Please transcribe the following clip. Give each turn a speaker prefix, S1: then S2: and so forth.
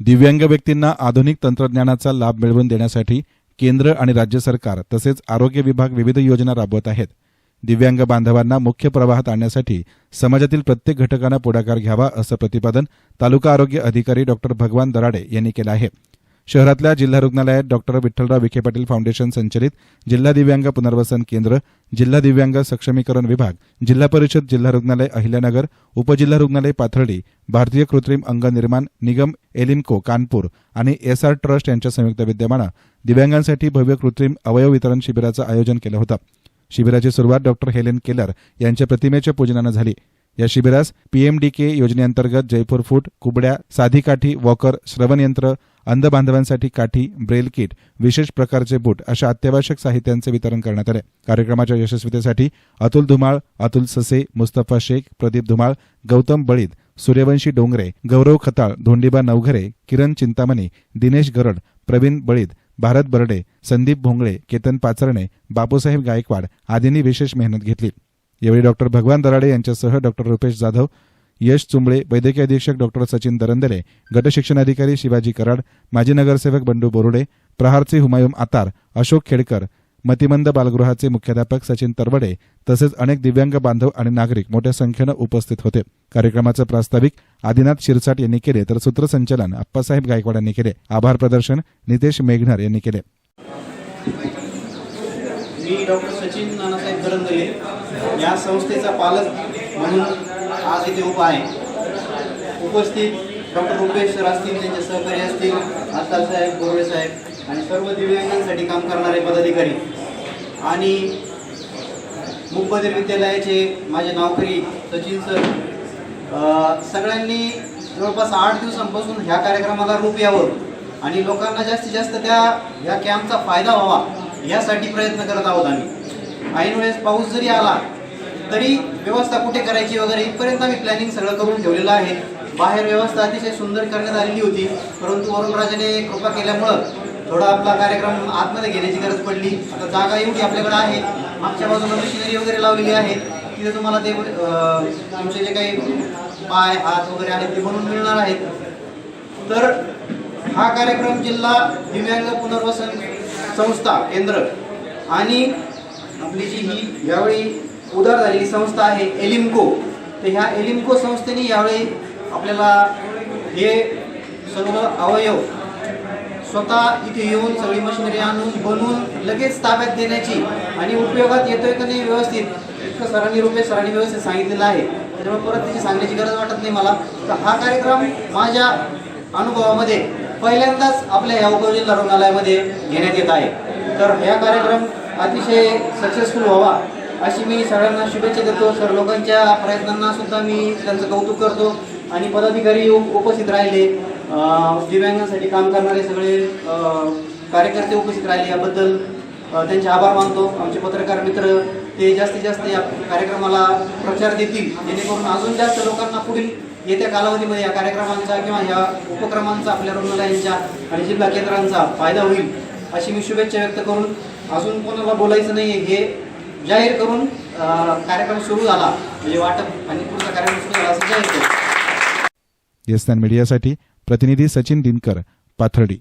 S1: दिव्यांग व्यक्तींना आधुनिक तंत्रज्ञानाचा लाभ मिळवून देण्यासाठी केंद्र आणि राज्य सरकार तसेच आरोग्य विभाग विविध योजना राबवत आहेत. दिव्यांग बांधवांना मुख्य प्रवाहात आणण्यासाठी समाजातील प्रत्येक घटकानं पुढाकार घ्यावा असं प्रतिपादन तालुका आरोग्य अधिकारी डॉक्टर भगवान दराडे यांनी केलं आहे. शहरातल्या जिल्हा रुग्णालयात डॉक्टर विठ्ठलराव विखे पाटील फाउंडेशन संचलित जिल्हा दिव्यांग पुनर्वसन केंद्र जिल्हा दिव्यांग सक्षमीकरण विभाग जिल्हा परिषद जिल्हा रुग्णालय अहिल्यानगर उपजिल्हा रुग्णालय पाथर्डी भारतीय कृत्रिम अंग निर्माण निगम एलिम्को कानपूर आणि एसआर ट्रस्ट यांच्या संयुक्त विद्यमानं दिव्यांगांसाठी भव्य कृत्रिम अवयव वितरण शिबिराचं आयोजन केलं होतं. शिबिराची सुरुवात डॉक्टर हेलेन केलर यांच्या प्रतिमेच्या पूजनानं झाली. या शिबिरास पीएमडीके योजनेअंतर्गत जयपूर फूट कुबड्या साधी काठी वॉकर श्रवणयंत्र अंध बांधवांसाठी काठी ब्रेल किट विशेष प्रकारचे बूट अशा अत्यावश्यक साहित्यांचे वितरण करण्यात आले. कार्यक्रमाच्या यशस्वीतेसाठी अतुल धुमाळ अतुल ससे मुस्तफा शेख प्रदीप धुमाळ गौतम बळीद सूर्यवंशी डोंगरे गौरव खताळ धोंडीबा नवघरे किरण चिंतामणी दिनेश गरड प्रवीण बळीद भारत बर्डे संदीप भोंगळे केतन पाचरणे बापूसाहेब गायकवाड आदींनी विशेष मेहनत घेतली. यावेळी डॉक्टर भगवान दराडे यांच्यासह डॉक्टर रुपेश जाधव यश चुंबळे वैद्यकीय अधीक्षक डॉक्टर सचिन दरंदले गटशिक्षणाधिकारी शिवाजी कराड माजी नगरसेवक बंडू बोरुडे प्रहारचे हुमायूम आतार अशोक खेडकर मतिमंद बालगृहाचे मुख्याध्यापक सचिन तरवडे तसेच अनेक दिव्यांग बांधव आणि नागरिक मोठ्या संख्येनं उपस्थित होते. कार्यक्रमाचं प्रास्ताविक आदिनाथ शिरसाट यांनी केले तर सूत्रसंचालन अप्पासाहेब गायकवाड यांनी केले. आभार प्रदर्शन नितेश मेघनर यांनी केले.
S2: मी डॉक्टर सचिन नानासाहेब या संस्थेचा पालक म्हणून आज इथे उभा आहे. उपस्थित डॉक्टर रुपेश सर असतील त्यांचे सहकारी असतील आत्तार साहेब गोरवे साहेब आणि सर्व दिव्यांगांसाठी काम करणारे पदाधिकारी आणि मुकबधीर विद्यालयाचे माझे नावकरी सचिन सर सगळ्यांनी जवळपास आठ दिवसांपासून ह्या कार्यक्रमाला रूप यावं आणि लोकांना जास्तीत जास्त त्या ह्या कॅम्पचा फायदा व्हावा यासाठी प्रयत्न करत आहोत आम्ही. ऐन वेळेस पाऊस जरी आला तरी व्यवस्था कुठे करायची वगैरे इथपर्यंत आम्ही प्लॅनिंग सगळं करून ठेवलेलं आहे. बाहेर व्यवस्था अतिशय सुंदर करण्यात आलेली होती परंतु वरुणराजाने कृपा केल्यामुळं थोडा आपला कार्यक्रम आतमध्ये घेण्याची गरज पडली. आता जागा एवढी आपल्याकडे आहे. मागच्या बाजूला मशिनरी वगैरे लावलेली आहे. तिथे तुम्हाला ते तुमचे जे काही पाय हात वगैरे आहेत ते बनवून मिळणार आहेत. तर हा कार्यक्रम जिल्हा दिव्यांग पुनर्वसन संस्था केंद्र आणि आपली जी ही यावेळी उदार झालेली संस्था आहे एलिम्को. तर ह्या एलिम्को संस्थेने यावेळी आपल्याला हे सर्व अवयव स्वतः इथे येऊन सगळी मशिनरी आणून बनवून लगेच ताब्यात देण्याची आणि उपयोगात येतोय का नाही व्यवस्थित इतकं सरांनी रुपये सरांनी व्यवस्थित सांगितलेलं आहे. त्याच्यामुळे परत त्याची सांगण्याची गरज वाटत नाही मला. तर हा कार्यक्रम माझ्या अनुभवामध्ये पहिल्यांदाच आपल्या यावगाव जिल्हा रुग्णालयामध्ये घेण्यात येत आहे. तर ह्या कार्यक्रम अतिशय सक्सेसफुल व्हावा. अशी मी सगळ्यांना शुभेच्छा देतो. सर लोकांच्या प्रयत्नांना सुद्धा मी त्यांचं कौतुक करतो. आणि पदाधिकारी उपस्थित राहिले. दिव्यांगांसाठी काम करणारे सगळे कार्यकर्ते उपस्थित राहिले याबद्दल त्यांचे आभार मानतो. आमचे पत्रकार मित्र ते जास्तीत जास्त या कार्यक्रमाला प्रचार देतील. जेणेकरून अजून जास्त लोकांना पुढील येत्या कालावधीमध्ये या कार्यक्रमांचा किंवा या उपक्रमांचा आपल्या रुग्णालयांच्या आणि जिल्हा केंद्रांचा फायदा होईल अशी मी शुभेच्छा व्यक्त करून अजून कोणाला बोलायचं नाही हे जाहीर करून कार्यक्रम सुरू झाला. म्हणजे वाटप आणि पुढचा कार्यक्रम सुरू झाला असं जाहीर केलं.
S1: येस्तान मीडियासाठी प्रतिनिधी सचिन दिनकर पाथर्डी.